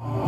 Oh.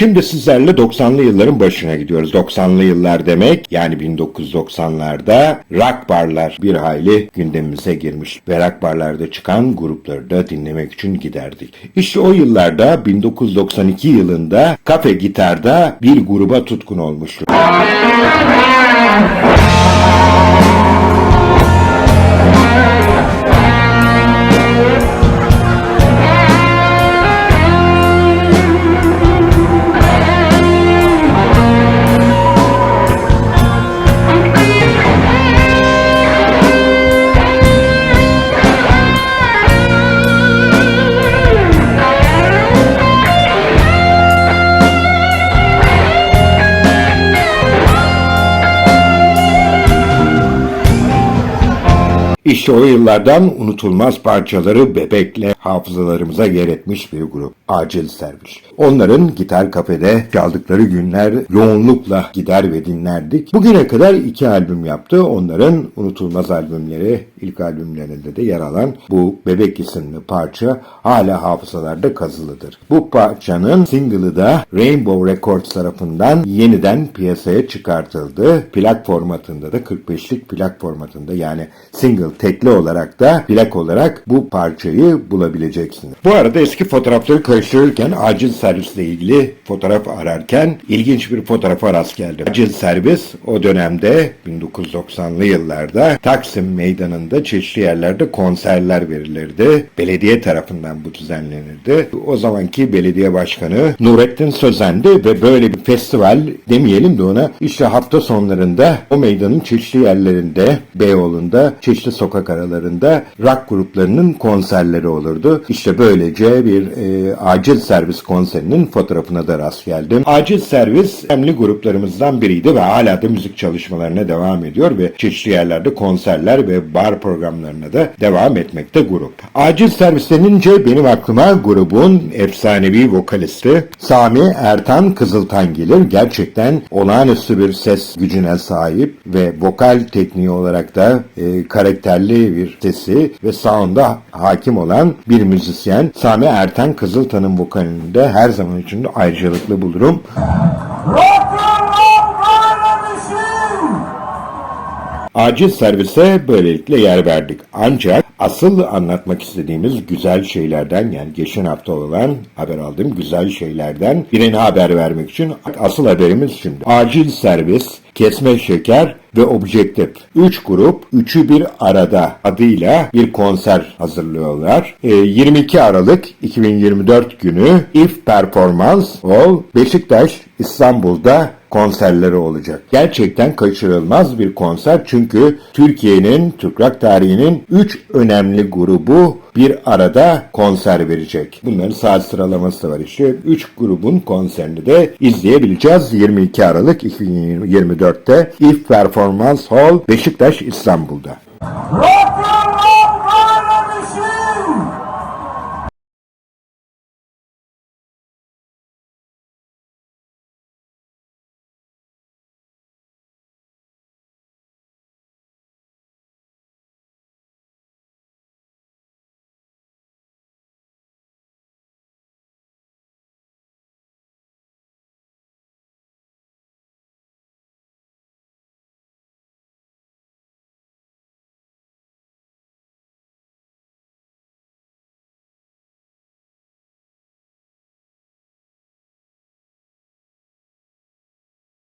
Şimdi sizlerle 90'lı yılların başına gidiyoruz. 90'lı yıllar demek yani 1990'larda rock barlar bir hayli gündemimize girmiş. Ve rock barlarda çıkan grupları da dinlemek için giderdik. İşte o yıllarda 1992 yılında kafe gitarda bir gruba tutkun olmuştu. İşte o yıllardan unutulmaz parçaları bebekle hafızalarımıza yer etmiş bir grup. Acil Servis. Onların gitar kafede çaldıkları günler yoğunlukla gider ve dinlerdik. Bugüne kadar iki albüm yaptı. Onların unutulmaz albümleri, ilk albümlerinde de yer alan bu Bebek isimli parça hala hafızalarda kazılıdır. Bu parçanın single'ı da Rainbow Records tarafından yeniden piyasaya çıkartıldı. Plak formatında da 45'lik plak formatında yani single tekli olarak da plak olarak bu parçayı bulabileceksiniz. Bu arada eski fotoğrafları karıştırırken acil servisle ilgili fotoğraf ararken ilginç bir fotoğrafa rast geldim. Acil servis o dönemde 1990'lı yıllarda Taksim Meydanı'nda çeşitli yerlerde konserler verilirdi. Belediye tarafından bu düzenlenirdi. O zamanki belediye başkanı Nurettin Sözen'di ve böyle bir festival demeyelim de ona işte hafta sonlarında o meydanın çeşitli yerlerinde Beyoğlu'nda çeşitli sokak aralarında rock gruplarının konserleri olurdu. İşte böylece bir e, acil servis konserinin fotoğrafına da rast geldim. Acil servis önemli gruplarımızdan biriydi ve hala da müzik çalışmalarına devam ediyor ve çeşitli yerlerde konserler ve bar programlarına da devam etmekte grup. Acil servis denince benim aklıma grubun efsanevi vokalisti Sami Ertan Kızıltan gelir. Gerçekten olağanüstü bir ses gücüne sahip ve vokal tekniği olarak da e, karakterli bir sesi ve sound'a hakim olan bir müzisyen. Sami Ertan Kızıltan'ın vokalinde her zaman için de ayrıcalıklı bulurum. Acil servise böylelikle yer verdik. Ancak asıl anlatmak istediğimiz güzel şeylerden yani geçen hafta olan haber aldığım güzel şeylerden birine haber vermek için asıl haberimiz şimdi. Acil servis, kesme şeker ve objektif. Üç grup, üçü bir arada adıyla bir konser hazırlıyorlar. Ee, 22 Aralık 2024 günü If Performance Hall Beşiktaş İstanbul'da konserleri olacak. Gerçekten kaçırılmaz bir konser çünkü Türkiye'nin Türk rock tarihinin 3 önemli grubu bir arada konser verecek. Bunların saat sıralaması var işte. 3 grubun konserini de izleyebileceğiz 22 Aralık 2024'te If Performance Hall Beşiktaş İstanbul'da. Rock